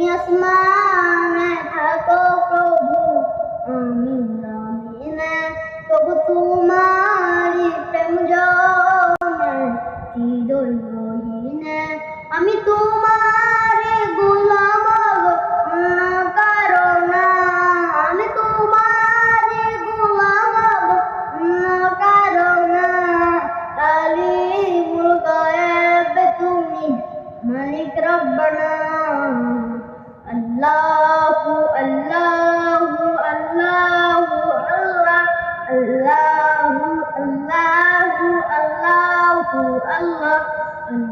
তুমি আসমানে থাকো প্রভু। আমি জমিনে তবু তোমারি প্রেম জমে চিরোহিনে আমি তোমার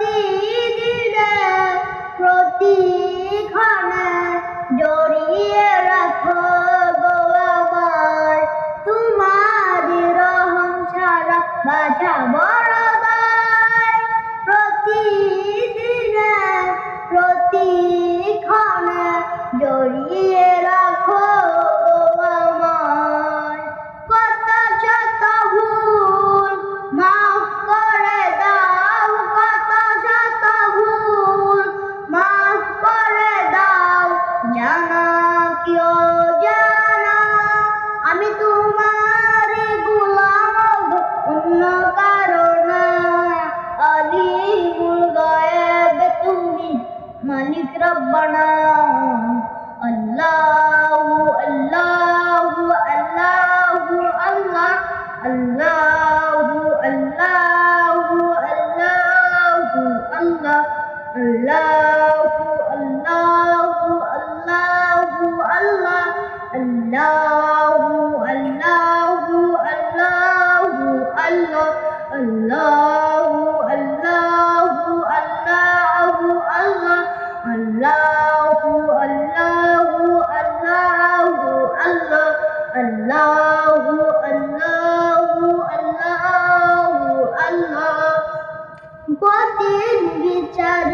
প্রতিদিনে প্রতিক্ষণে জড়িয়ে রাখো গো আমায় তোমারি রহম ছাড়া বাছা বড়দাই প্রতিদিনে প্রতিক্ষণে জড়িয়ে আল্লাহু আল্লাহু আল্লাহু আল্লাহ আল্লাহু আল্লাহু আল্লাহু আল্লাহ আল্লাহু আল্লাহু আল্লাহু আল্লাহ আল্লাহু আল্লাহু আল্লাহু আল্লাহ আল্লাহু আল্লাহু আল্লাহু আল্লাহ কঠিন বিচারের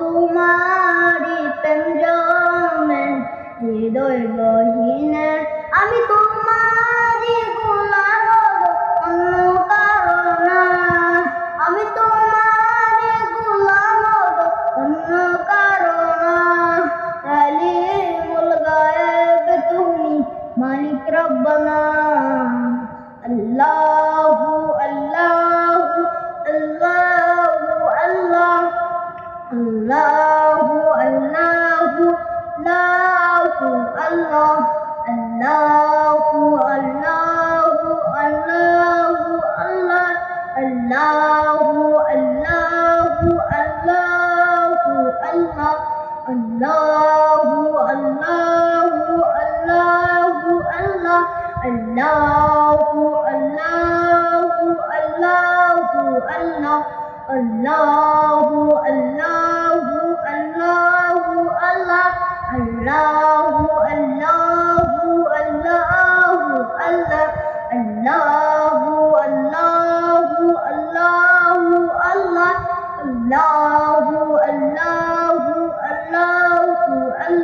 তোমারি প্রেম জমে হৃদয় আল্লাহু আল্লাহু লাহু আল্লাহ আল্লাহু আল্লাহু আল্লাহু আল্লাহ আল্লাহু আল্লাহু আল্লাহু আল্লাহ আল্লাহু আল্লাহু আল্লাহু আল্লাহ আল্লাহু আল্লাহু আল্লাহু আল্লাহ আল্লাহু